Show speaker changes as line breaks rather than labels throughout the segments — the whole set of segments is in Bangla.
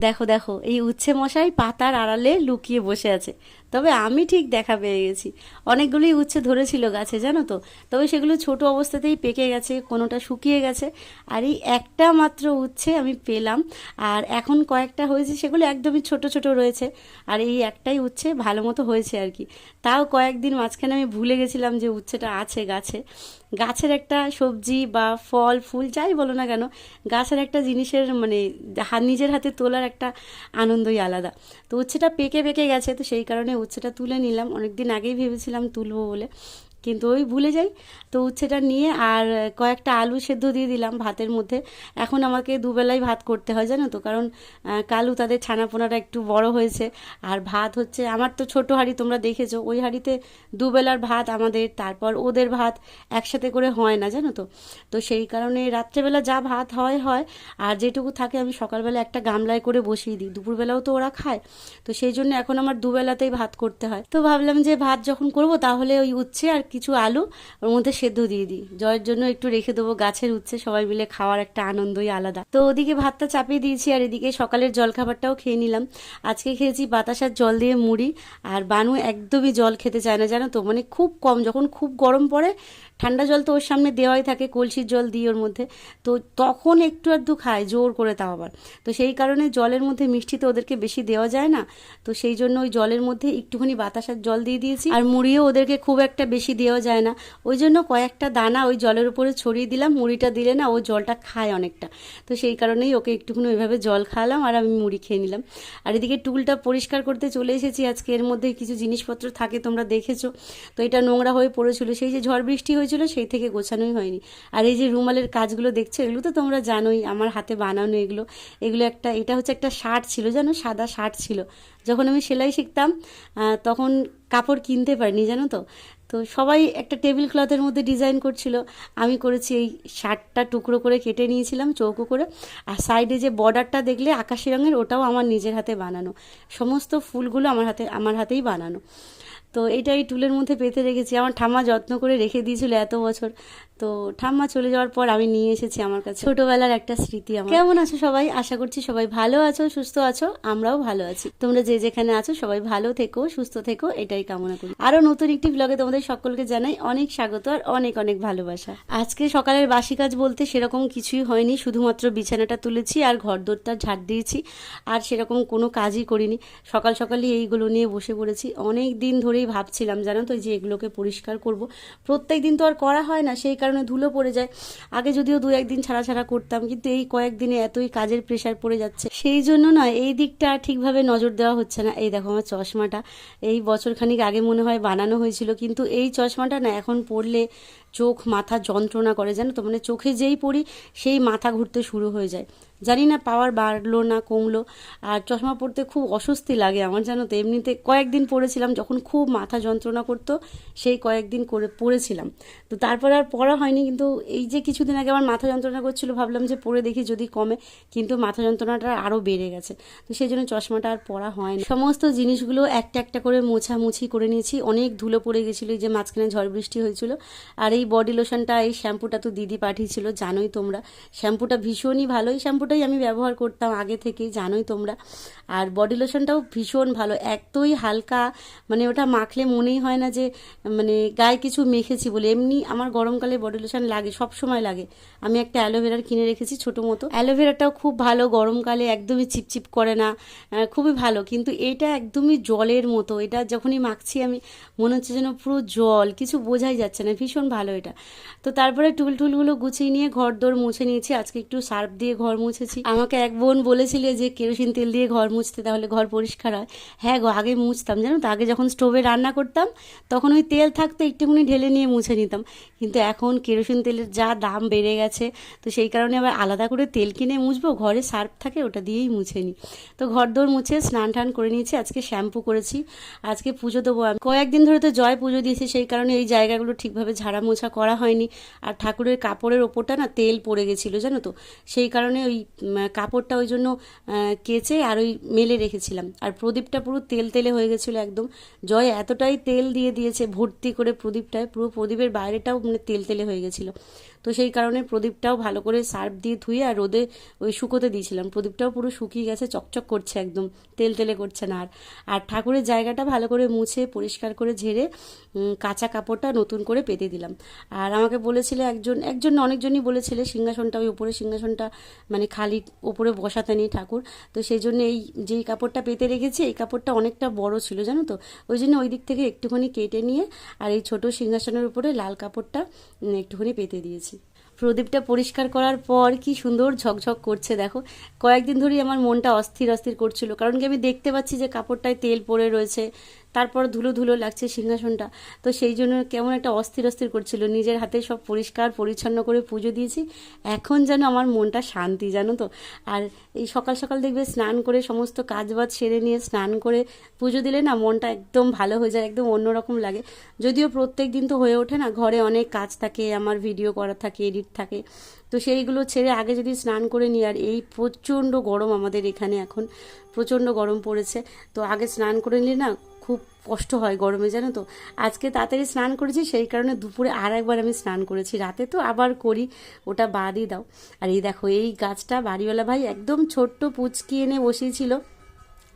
দেখো দেখো এই উচ্ছে মশাই পাতার আড়ালে লুকিয়ে বসে আছে। তবে আমি ঠিক দেখা পেয়ে গেছি। অনেকগুলোই উচ্ছে ধরেছিল গাছে, জানো তো? তবে সেগুলো ছোট অবস্থাতেই পেকে গেছে, কোনোটা শুকিয়ে গেছে। আর এই একটা মাত্র উচ্ছে আমি পেলাম। আর এখন কয়েকটা হয়েছে, সেগুলো একদমই ছোট ছোট রয়েছে। আর এই একটাই উচ্ছে ভালো মতো হয়েছে আর কি। তাও কয়েকদিন মাঝখানে আমি ভুলে গেছিলাম যে উচ্ছেটা আছে গাছে। গাছের একটা সবজি বা ফল, ফুল যাই বলো না কেন, গাছের একটা জিনিসের মানে নিজের হাতে তোলার একটা আনন্দই আলাদা। তো উচ্ছেটা পেকে পেকে গেছে, তো সেই কারণে উচ্ছেটা তুলে নিলাম। অনেকদিন আগেই ভেবেছিলাম তুলবো বলে। কিন্তু ওই ভুলে যাই। তো উচ্ছেটা নিয়ে আর কয়েকটা আলু সেদ্ধ দিয়ে দিলাম ভাতের মধ্যে। এখন আমাকে দুবেলাই ভাত করতে হয়, জানো তো? কারণ কালু তাদের ছানাপোনাটা একটু বড় হয়েছে। আর ভাত হচ্ছে, আমার তো ছোট হাঁড়ি তোমরা দেখেছ, ওই হাঁড়িতে দুবেলার ভাত আমাদের, তারপর ওদের ভাত একসাথে করে হয় না, জানো তো? তো সেই কারণে রাত্রেবেলা যা ভাত হয় হয়। আর যেটুকু থাকে আমি সকালবেলা একটা গামলায় করে বসিয়ে দিই। দুপুরবেলাও তো ওরা খায়। তো সেই জন্য এখন আমার দুবেলাতেই ভাত করতে হয়। তো ভাবলাম যে ভাত যখন করব, তাহলে ওই উচ্ছে আর কিছু আলু, ওর মধ্যে সেদ্ধ দিয়ে দিই। জয়ের জন্য একটু রেখে দেবো গাছের উচ্ছে, সবাই মিলে খাওয়ার একটা আনন্দই আলাদা। তো ওদিকে ভাতটা চাপিয়ে দিয়েছি, আর এদিকে সকালের জলখাবারটাও খেয়ে নিলাম। আজকে খেয়েছি বাতাসার জল দিয়ে মুড়ি, আর বানু একদমই জল খেতে চায় না, জানো তো? মানে খুব কম, যখন খুব গরম পড়ে ঠান্ডা জল তো ওর সামনে দেওয়াই থাকে, কলসির জল দিই ওর মধ্যে। তো তখন একটু আধটু খায়, জোর করে তাও আবার। তো সেই কারণে জলের মধ্যে মিষ্টি তো ওদেরকে বেশি দেওয়া যায় না। তো সেই জন্য ওই জলের মধ্যে একটুখানি বাতাসার জল দিয়ে দিয়েছি। আর মুড়িও ওদেরকে খুব একটা বেশি দেওয়া যায় না। ওই জন্য কয়েকটা দানা ওই জলের উপরে ছড়িয়ে দিলাম, মুড়িটা দিলে না ও জলটা খায় অনেকটা। তো সেই কারণেই ওকে একটুখানি ওইভাবে জল খাওয়ালাম আর আমি মুড়ি খেয়ে নিলাম। আর এদিকে টুলটা পরিষ্কার করতে চলে এসেছি। আজকে এর মধ্যে কিছু জিনিসপত্র থাকে তোমরা দেখেছ। তো এটা নোংরা হয়ে পড়েছিল। সেই যে ঝড় বৃষ্টি হয়েছিল, সেই থেকে গোছানোই হয়নি। আর এই যে রুমালের কাজগুলো দেখছ, এগুলো তো তোমরা জানোই, আমার হাতে বানানো এগুলো। এগুলো একটা, এটা হচ্ছে একটা শার্ট ছিল, জানো? সাদা শার্ট ছিল। যখন আমি সেলাই শিখতাম তখন কাপড় কিনতে পারিনি, জানো তো? তো সবাই একটা টেবিল ক্লথের মধ্যে ডিজাইন করছিল। আমি করেছি এই শার্টটা টুকরো করে কেটে নিয়েছিলাম, চৌকো করে। আর সাইডে যে বর্ডারটা দেখলে আকাশি রঙের, ওটাও আমার নিজের হাতে বানানো। সমস্ত ফুলগুলো আমার হাতে, আমার হাতেই বানানো। তো এটা এই টুলের মধ্যে পেতে রেখেছি আমার ঠাম্মা যত্ন করে রেখে দিয়েছিল এত বছর। তো ঠাম্মা চলে যাওয়ার পর আমি নিয়ে এসেছি আমার কাছে। ছোটবেলার একটা স্মৃতি আমার। কেমন আছো সবাই? আশা করছি সবাই ভালো আছো, সুস্থ আছো, আমরাও ভালো আছি। তোমরা যে যেখানে আছো সবাই ভালো থেকো, সুস্থ থেকো, এটাই কামনা করি। আরও নতুন একটি ব্লগে তোমাদের সকলকে জানাই অনেক স্বাগত আর অনেক অনেক ভালোবাসা। আজকে সকালের বাসি কাজ বলতে সেরকম কিছুই হয়নি, শুধুমাত্র বিছানাটা তুলেছি আর ঘর দোরটা ঝাড় দিয়েছি আর সেরকম কোনো কাজই করিনি। সকাল সকালই এইগুলো নিয়ে বসে পড়েছি। অনেক দিন ধরেই ভাবছিলাম, জানো তো, যে এগুলোকে পরিষ্কার করব। প্রত্যেক দিন তো আর করা হয় না, সেই কারণে ধুলো পড়ে যায়। আগে যদিও দু একদিন ছাড়া ছাড়া করতাম, কিন্তু এই কয়েকদিনে এতই কাজের প্রেশার পড়ে যাচ্ছে। সেই জন্য না, এই দিকটা ঠিকভাবে নজর দেওয়া হচ্ছে না। এই দেখো আমার চশমাটা। এই বছরখানিক আগে মনে হয় বানানো হয়েছিল, কিন্তু এই চশমাটা না এখন পরলে চোখ মাথা যন্ত্রণা করে, জানো তো? মানে চোখে যেই পড়ি, সেই মাথা ঘুরতে শুরু হয়ে যায়। জানি না পাওয়ার বাড়লো না কমলো। আর চশমা পরতে খুব অস্বস্তি লাগে আমার, জানো তো? এমনিতে কয়েকদিন পরেছিলাম, যখন খুব মাথা যন্ত্রণা করতো, সেই কয়েকদিন করে পড়েছিলাম তো তারপরে আর পড়া হয়নি, কিন্তু এই যে কিছুদিন আগে আমার মাথা যন্ত্রণা করছিল, ভাবলাম যে পরে দেখি যদি কমে, কিন্তু মাথা যন্ত্রণাটা আরও বেড়ে গেছে। তো সেই জন্য চশমাটা আর পরা হয়নি। সমস্ত জিনিসগুলো একটা একটা করে মোছামুছি করে নিয়েছি। অনেক ধুলো পড়ে গেছিল যে মাঝখানে ঝড় বৃষ্টি হয়েছিল। আর এই বডি লোশনটা এই শ্যাম্পুটা তো দিদি পাঠিয়েছিল, জানোই তোমরা। শ্যাম্পুটা ভীষণই ভালো, এই শ্যাম্পুটাই আমি ব্যবহার করতাম আগে থেকেই, জানোই তোমরা। আর বডি লোশনটাও ভীষণ ভালো, এতই হালকা মানে ওটা মাখলে মনেই হয় না যে মানে গায়ে কিছু মেখেছি বলে। এমনি আমার গরমকালে বডি লোশন লাগে, সব সময় লাগে। আমি একটা অ্যালোভেরার কিনে রেখেছি ছোট মতো। অ্যালোভেরাটাও খুব ভালো, গরমকালে একদমই চিপচিপ করে না খুবই ভালো। কিন্তু এটা একদমই জলের মতো, এটা যখনই মাখছি আমি, মনে হচ্ছে যেন পুরো জল, কিছু বোঝাই যাচ্ছে না, ভীষণ ভালো এটা। তো তারপরে টুল টুলগুলো গুছিয়ে নিয়ে ঘর দোর মুছে নিয়েছি। আজকে একটু সার্ফ দিয়ে ঘর মুছেছি। আমাকে এক বোন বলেছিল যে, কেরোসিন তেল দিয়ে ঘর মুছতে তাহলে ঘর পরিষ্কার হয়। হ্যাঁ গো, আগে মুছতাম, জানো তো? আগে যখন স্টোভে রান্না করতাম, তখন ওই তেল থাকতো, একটুখানি ঢেলে নিয়ে মুছে নিতাম। কিন্তু এখন কেরোসিন তেলের যা দাম বেড়ে গেছে, তো সেই কারণে আবার আলাদা করে তেল কিনে মুছবো, ঘরে সার্ফ থাকে, ওটা দিয়েই মুছে নিই। তো ঘর দোর মুছে স্নান টান করে নিয়েছি, আজকে শ্যাম্পু করেছি, আজকে পুজো দেবো আমি। কয়েকদিন ধরে তো জয় পুজো দিয়েছি, সেই কারণে এই জায়গাগুলো ঠিকভাবে ঝাড়া মোছা করা হয়নি। আর ঠাকুরের কাপড়ের ওপরটা না তেল পড়ে গেছিল, জানো তো? সেই কারণে ওই কাপড়টা ওই জন্য কেচে আর ওই মেলে রেখেছিলাম। আর প্রদীপটা পুরো তেল তেলে হয়ে গেছিল একদম। জয় এতটাই তেল দিয়ে দিয়েছে, ভর্তি করে প্রদীপটায়। পুরো প্রদীপের বাইরেটাও মানে তেল তেলে হয়ে গেছিল। তো সেই কারণে প্রদীপটাও ভালো করে সার্ফ দিয়ে ধুয়ে আর রোদে ওই শুকোতে দিয়েছিলাম। প্রদীপটাও পুরো শুকিয়ে গেছে, চকচক করছে একদম, তেল তেলে করছে না আর। আর ঠাকুরের জায়গাটা ভালো করে মুছে, পরিষ্কার করে ঝেড়ে কাঁচা কাপড়টা নতুন করে পেতে দিলাম। আর আমাকে বলেছিলে একজন একজন অনেকজনই বলেছিলে সিংহাসনটা, ওই উপরে সিংহাসনটা মানে খালি ওপরে বসাতে নেই ঠাকুর। তো সেই জন্য এই যেই কাপড়টা পেতে রেখেছি, এই কাপড়টা অনেকটা বড় ছিল, জানো তো? ওই জন্য ওই দিক থেকে একটুখানি কেটে নিয়ে আর এই ছোট সিংহাসনের উপরে লাল কাপড়টা একটুখানি পেতে দিয়েছি। প্রদীপটা পরিষ্কার করার পর কি সুন্দর ঝকঝক করছে, দেখো। কয়েকদিন ধরেই আমার মনটা অস্থির অস্থির করছিল, কারণ কি আমি দেখতে পাচ্ছি যে কাপড়টায় তেল পড়ে রয়েছে তারপর ধুলো ধুলো লাগছে সিংহাসনটা। তো সেই জন্য কেমন একটা অস্থির অস্থির করছিল। নিজের হাতে সব পরিষ্কার, পরিচ্ছন্ন করে পুজো দিয়েছি। এখন যেন আমার মনটা শান্তি, জানো তো? আর এই সকাল সকাল দেখবে স্নান করে সমস্ত কাজ বাজ সেরে নিয়ে স্নান করে পুজো দিলে না মনটা একদম ভালো হয়ে যায়, একদম অন্যরকম লাগে। যদিও প্রত্যেক দিন তো হয়ে ওঠে না, ঘরে অনেক কাজ থাকে, আমার ভিডিও করা থাকে, এডিট থাকে। তো সেইগুলো ছেড়ে আগে যদি স্নান করে নিই, আর এই প্রচণ্ড গরম আমাদের এখানে এখন, প্রচণ্ড গরম পড়েছে। তো আগে স্নান করে নিলে না খুব কষ্ট হয় গরমে, জানো তো? আজকে তাড়াতাড়ি স্নান করেছি, সেই কারণে দুপুরে আর একবার আমি স্নান করেছি। রাতে তো আবার করি, ওটা বাদই দাও। আর এই দেখো, এই গাছটা বাড়িওয়ালা ভাই একদম ছোট্ট পুচকি এনে বসিয়েছিল।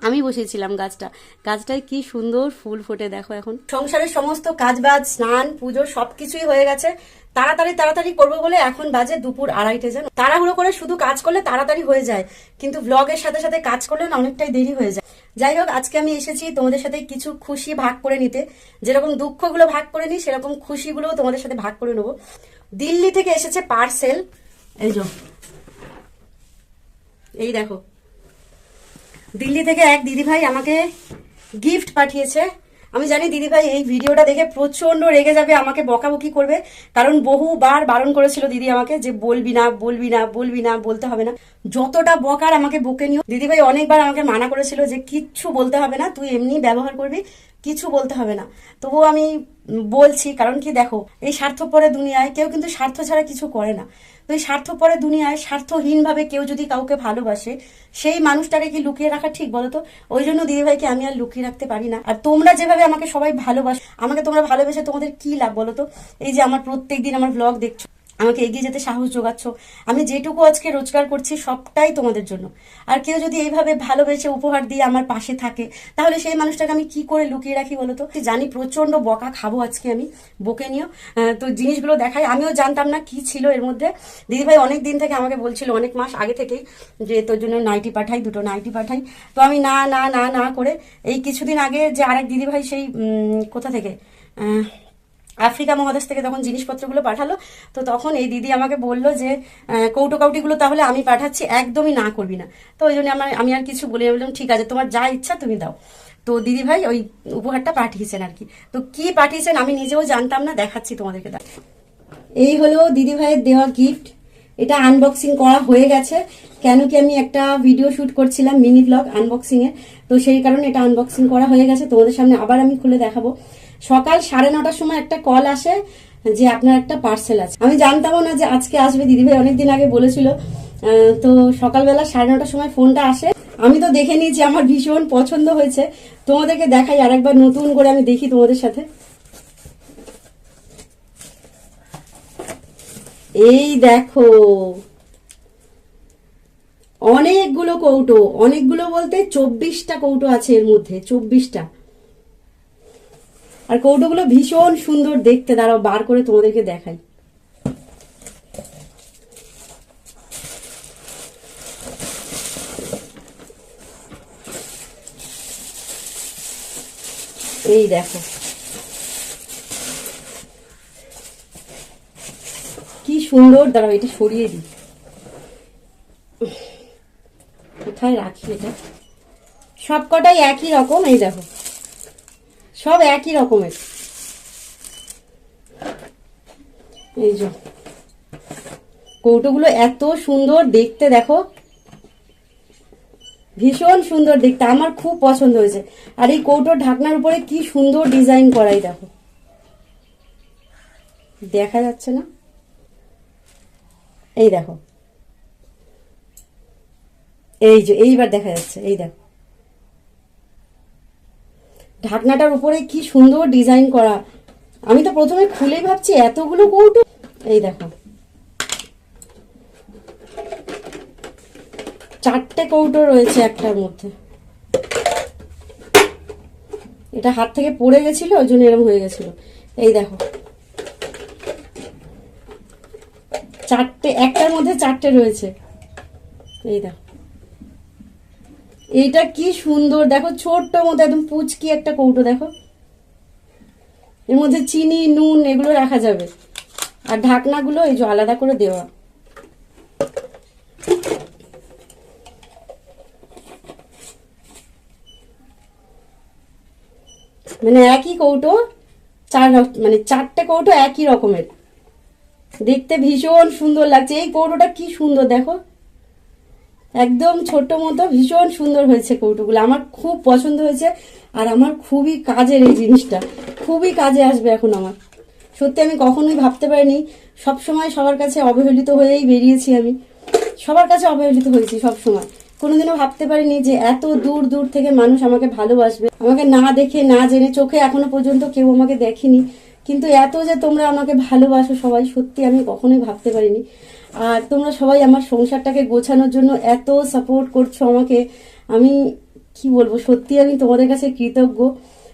আমি বসিয়েছিলাম গাছটা। গাছটায় কি সুন্দর ফুল ফোটে দেখো এখন। সংসারের সমস্ত কাজবাজ, স্নান, পুজো সবকিছুই হয়ে গেছে। তাড়াতাড়ি তাড়াতাড়ি করব বলে এখন বাজে দুপুর আড়াইটে জানো তাড়াহুড়ো করে শুধু কাজ করলে তাড়াতাড়ি হয়ে যায়, কিন্তু ব্লগের সাথে সাথে কাজ করলে না অনেকটাই দেরি হয়ে যায়। যাই হোক, আজকে আমি এসেছি তোমাদের সাথে কিছু খুশি ভাগ করে নিতে। যেরকম দুঃখগুলো ভাগ করে নিই, সেরকম খুশিগুলো তোমাদের সাথে ভাগ করে নেব। দিল্লি থেকে এসেছে পার্সেল। এই যো। এই দেখো দিল্লি থেকে এক দিদিভাই আমাকে গিফট পাঠিয়েছে। আমি জানি দিদিভাই এই ভিডিওটা দেখে প্রচণ্ড রেগে যাবে, আমাকে বকাবকি করবে। কারণ বহুবার বারণ করেছিল দিদি আমাকে যে বলবি না বলবি না বলবি না, বলতে হবে না। যতটা বকার আমাকে বকে নিও। দিদিভাই অনেকবার আমাকে মানা করেছিল যে কিচ্ছু বলতে হবে না, তুই এমনি ব্যবহার করবি। কিছু বলতে হবে না। তবুও আমি বলছি, কারণ কি দেখো, এই স্বার্থপরের দুনিয়ায় কেউ কিন্তু স্বার্থ ছাড়া কিছু করে না। তো এই স্বার্থপরের দুনিয়ায় স্বার্থহীনভাবে কেউ যদি কাউকে ভালোবাসে, সেই মানুষটাকে কি লুকিয়ে রাখা ঠিক বলো তো ওই জন্য দিদিভাইকে আমি আর লুকিয়ে রাখতে পারি না। আর তোমরা যেভাবে আমাকে সবাই ভালোবাসো, আমাকে তোমরা ভালোবেসে তোমাদের কি লাভ বলো তো এই যে আমার প্রত্যেক দিন আমার ব্লগ দেখছ। আমাকে এগিয়ে যেতে সাহস যোগাচ্ছ। আমি যেটুকু আজকে রোজগার করছি সবটাই তোমাদের জন্য। আর কেউ যদি এইভাবে ভালোবেসে উপহার দিয়ে আমার পাশে থাকে, তাহলে সেই মানুষটাকে আমি কি করে লুকিয়ে রাখি বলো তো? জানি প্রচণ্ড বকা খাব আজকে আমি, বকে নিও। তো জিনিসগুলো দেখাই। আমিও জানতাম না কি ছিল এর মধ্যে। দিদিভাই অনেক দিন থেকে আমাকে বলছিল, অনেক মাস আগে থেকেই, যে তোর জন্য নাইটি পাঠাই, দুটো নাইটি পাঠাই। তো আমি না না না না করে, এই কিছুদিন আগে যে আরেক দিদিভাই সেই কোথা থেকে? আফ্রিকা মহাদেশ থেকে তখন জিনিসপত্রগুলো পাঠালো, তো তখন এই দিদি আমাকে বলল যে কৌটো কাউটিগুলো তাহলে আমি পাঠাচ্ছি, একদমই না করবি না। তো ওই জন্য আমার, আমি আর কিছু বলে বললাম, ঠিক আছে, তোমার যা ইচ্ছা তুমি দাও। তো দিদি ভাই ওই উপহারটা পাঠিয়েছেন আর কি। তো কি পাঠিয়েছেন আমি নিজেও জানতাম না, দেখাচ্ছি তোমাদেরকে। এই হলো দিদি ভাইয়ের দেওয়া গিফট এটা আনবক্সিং করা হয়ে গেছে। কেন কি আমি একটা ভিডিও শুট করছিলাম মিনি ব্লগ আনবক্সিং এর তো সেই কারণে এটা আনবক্সিং করা হয়ে গেছে। তোমাদের সামনে আবার আমি খুলে দেখাবো। সকাল সাড়ে নটার সময় একটা কল আসে যে আপনার একটা পার্সেল আছে। আমি জানতামও না যে আজকে আসবে। দিদিভাই অনেকদিন আগে বলেছিল তো সকালবেলা সাড়ে নটার সময় ফোনটা আসে। আমি তো দেখে নিয়েছি, আমার ভীষণ পছন্দ হয়েছে। তোমাদেরকে দেখাই আরেকবার, নতুন করে আমি দেখি তোমাদের সাথে। এই দেখো, অনেকগুলো কৌটো, অনেকগুলো বলতে চব্বিশটা কৌটো আছে এর মধ্যে, চব্বিশটা। আর কৌটোগুলো ভীষণ সুন্দর দেখতে। দাঁড়াও, বার করে তোমাদেরকে দেখাই। এই দেখো। কি সুন্দর, দাঁড়াও, এটা সরিয়ে দিই। কোথায় রাখি এটা? সব কটাই একই রকম, এই দেখো। সব একই রকমের। এই যে। কৌটোগুলো এত সুন্দর দেখতে, দেখো। ভীষণ সুন্দর দেখতে, আমার খুব পছন্দ হয়েছে। আর এই কৌটোর ঢাকনার উপরে কি সুন্দর ডিজাইন করাই দেখো। দেখা যাচ্ছে না? এই দেখো। এই যে, এইবার দেখা যাচ্ছে, এই দেখো। ঢাকনাটার উপরে কি সুন্দর ডিজাইন করা। আমি তো প্রথমে খুলে ভাবছি এতগুলো কৌটো। এই দেখো। চারটে কৌটো রয়েছে একটার মধ্যে। এটা হাত থেকে পড়ে গেছিল, ওই জন্য এরম হয়ে গেছিল। এই দেখো। চারটে, একটার মধ্যে চারটে রয়েছে। এই দেখো। এইটা কি সুন্দর, দেখো ছোট্ট মতো একদম পুচকি একটা কৌটো, দেখো। এর মধ্যে চিনি, নুন এগুলো রাখা যাবে। আর ঢাকনাগুলো এই যে আলাদা করে দেওয়া। মানে একই কৌটো, চার মানে চারটে কৌটো একই রকমের। দেখতে ভীষণ সুন্দর লাগছে। এই কৌটোটা কি সুন্দর, দেখো। একদম ছোট মতো, ভীষণ সুন্দর হয়েছে কৌটোগুলো। আমার খুব পছন্দ হয়েছে আর আমার খুবই কাজের এই জিনিসটা। খুবই কাজে আসবে এখন আমার। সত্যি আমি কখনোই ভাবতে পারিনি। সব সময় সবার কাছে অবহেলিত হয়েই বেরিয়েছি আমি। সবার কাছে অবহেলিত হয়েছি সব সময়। কোনোদিনও ভাবতে পারিনি যে এত দূর দূর থেকে মানুষ আমাকে ভালোবাসবে। আমাকে না দেখে, না জেনে চোখে এখনও পর্যন্ত কেউ আমাকে দেখেনি। কিন্তু এত যে তোমরা আমাকে ভালোবাসো সবাই, সত্যি আমি কখনোই ভাবতে পারিনি। আর তোমরা সবাই আমার সংসারটাকে গোছানোর জন্য এত সাপোর্ট করছ আমাকে। আমি কি বলব? সত্যি আমি তোমাদের কাছে কৃতজ্ঞ।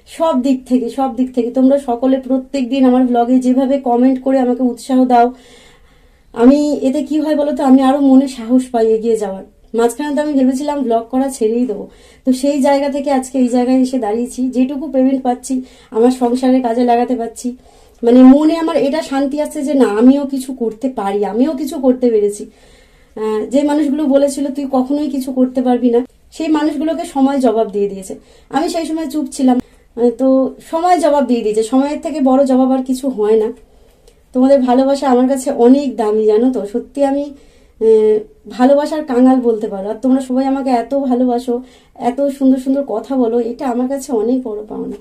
সব দিক থেকে, সব দিক থেকে। তোমরা সকলে প্রত্যেক দিন আমার ব্লগে যেভাবে কমেন্ট করে আমাকে উৎসাহ দাও। আমি, এতে কি হয় বলতো? আমি আরও মনে সাহস পাই এগিয়ে যাওয়ার। মাঝখানে তো আমি ভেবেছিলাম ব্লগ করা ছেড়েই দেবো। তো সেই জায়গা থেকে আজকে এই জায়গায় এসে দাঁড়িয়েছি। যেটুকু পেমেন্ট পাচ্ছি, আমার সংসারে কাজে লাগাতে পারছি মানে মনে আমার এটা শান্তি আসছে যে না, আমিও কিছু করতে পারি, আমিও কিছু করতে পেরেছি। যে মানুষগুলো বলেছিল, তুই কখনোই কিছু করতে পারবি না। সেই মানুষগুলোকে সময় জবাব দিয়ে দিয়েছে। আমি সেই সময় চুপ ছিলাম। তো সময় জবাব দিয়ে দিয়েছে। সময়ের থেকে বড় জবাব আর কিছু হয় না। তোমাদের ভালোবাসা আমার কাছে অনেক দামি, জানো তো? সত্যি আমি ভালোবাসার কাঙাল বলতে পারো। আর তোমরা সবাই আমাকে এত ভালোবাসো, এত সুন্দর সুন্দর কথা বলো, এটা আমার কাছে অনেক বড় পাওনা।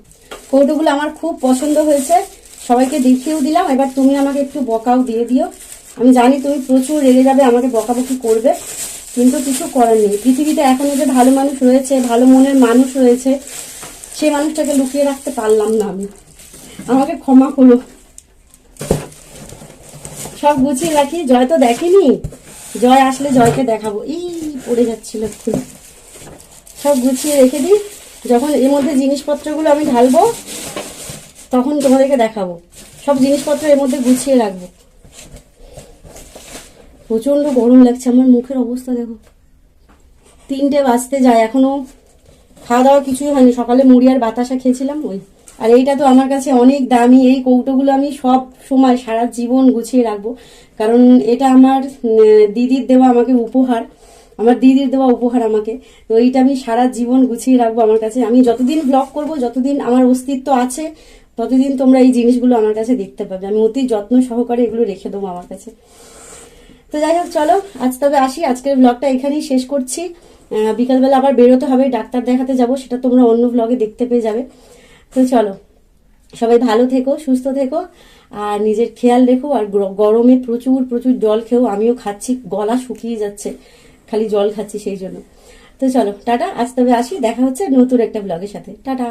কৌটোগুলো আমার খুব পছন্দ হয়েছে। সবাইকে দেখিয়েও দিলাম। এবার তুমি আমাকে একটু বকাও দিয়ে দিও। আমি জানি তুমি প্রচুর রেগে যাবে, আমাকে বকাবকি করবে, কিন্তু কিছু করার নেই। পৃথিবীতে এখনও যে ভালো মানুষ রয়েছে, ভালো মনের মানুষ রয়েছে, সেই মানুষটাকে লুকিয়ে রাখতে পারলাম না আমি। আমাকে ক্ষমা করো। সব গুছিয়ে রাখি জয় তো দেখেনি? জয় আসলে জয়কে দেখাবো। এই পড়ে যাচ্ছিল এক্ষুনি। সব গুছিয়ে রেখে দিই। যখন এর মধ্যে জিনিসপত্রগুলো আমি ঢালবো তখন তোমাদেরকে দেখাবো। সব জিনিসপত্র এর মধ্যে গুছিয়ে রাখব। প্রচণ্ড গরম লাগছে, আমার মুখের অবস্থা দেখো। তিনটে বাজতে যায়, এখনও খাওয়া দাওয়া কিছুই হয়নি। সকালে মুড়ি আর বাতাসা খেয়েছিলাম, ওই। আর এইটা তো আমার কাছে অনেক দামি, এই কৌটোগুলো আমি সব সময় সারা জীবন গুছিয়ে রাখব। কারণ এটা আমার দিদির দেওয়া আমাকে উপহার। আমার দিদির দেওয়া উপহার আমাকে। তো এইটা আমি সারা জীবন গুছিয়ে রাখব আমার কাছে। আমি যতদিন ব্লগ করব, যতদিন আমার অস্তিত্ব আছে ততদিন তোমরা এই জিনিসগুলো আমার কাছে দেখতে পাবে। আমি অতি যত্ন সহকারে এগুলো রেখে দেবো আমার কাছে। তো যাই হোক, চলো, আজ তবে আসি। আজকের ব্লগটা এখানেই শেষ করছি। বিকালবেলা আবার বেরোতে হবে, ডাক্তার দেখাতে যাব, সেটা তোমরা অন্য ব্লগে দেখতে পেয়ে যাবে। তো চলো, সবাই ভালো থেকো, সুস্থ থেকো, আর নিজের খেয়াল রেখো, আর গরমে প্রচুর প্রচুর জল খেও, আমিও খাচ্ছি, গলা শুকিয়ে যাচ্ছে, খালি জল খাচ্ছি সেই জন্য। তো চলো, টাটা, আজ তবে আসি, দেখা হচ্ছে নতুন একটা ব্লগের সাথে। টাটা!